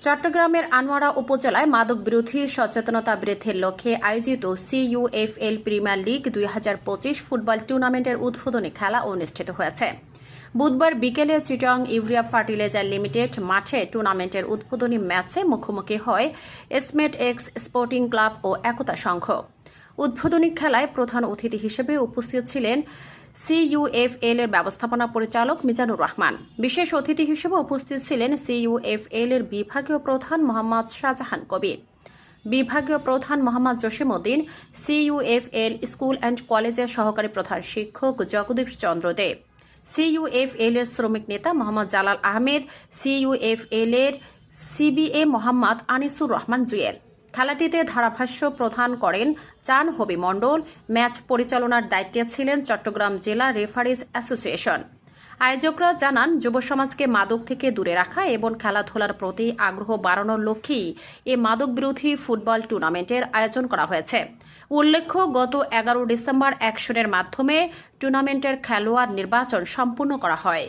চট্টগ্রামের আনোয়ারা উপজেলায় মাদক বিরোধী সচেতনতা বৃদ্ধির লক্ষ্যে আয়োজিত সিইউএফএল প্রিমিয়ার লিগ দুই হাজার পঁচিশ ফুটবল টুর্নামেন্টের উদ্বোধনী খেলা অনুষ্ঠিত হয়েছে। বুধবার বিকেলে চিটং ইউরিয়া ফার্টিলাইজার লিমিটেড মাঠে টুর্নামেন্টের উদ্বোধনী ম্যাচে মুখোমুখি হয় এসমেট এক্স স্পোর্টিং ক্লাব ও একতা সংঘ। উদ্বোধনী খেলায় প্রধান অতিথি হিসেবে উপস্থিত ছিলেন সিইউএফএল এর ব্যবস্থাপনা পরিচালক মিজানুর রহমান। বিশেষ অতিথি হিসেবে উপস্থিত ছিলেন সিইউএফএল এর বিভাগীয় প্রধান মোহাম্মদ শাহজাহান কবির। বিভাগীয় প্রধান Mohammad Jasim Uddin, CUFL school and কলেজের সহকারী প্রধান শিক্ষক জগদীশ চন্দ্র দেব সিইউএফএল এর শ্রমিক নেতা মোহাম্মদ জালাল আহমেদ সিইউএফএল এর সিবিএ মোহাম্মদ আনিসুর রহমান জুয়েল। খেলাটিতে ধারাভাষ্য প্রদান করেন চান হবি মণ্ডল। ম্যাচ পরিচালনার দায়িত্বে ছিলেন চট্টগ্রাম জেলা রেফারিজ অ্যাসোসিয়েশন। আয়োজকরা জানান যুব সমাজকে মাদক থেকে দূরে রাখা এবং খেলাধুলার প্রতি আগ্রহ বাড়ানোর লক্ষ্যেই এ মাদক বিরোধী ফুটবল টুর্নামেন্টের আয়োজন করা হয়েছে। উল্লেখ্য, গত এগারো ডিসেম্বর অ্যাকশনের মাধ্যমে টুর্নামেন্টের খেলোয়াড় নির্বাচন সম্পূর্ণ করা হয়।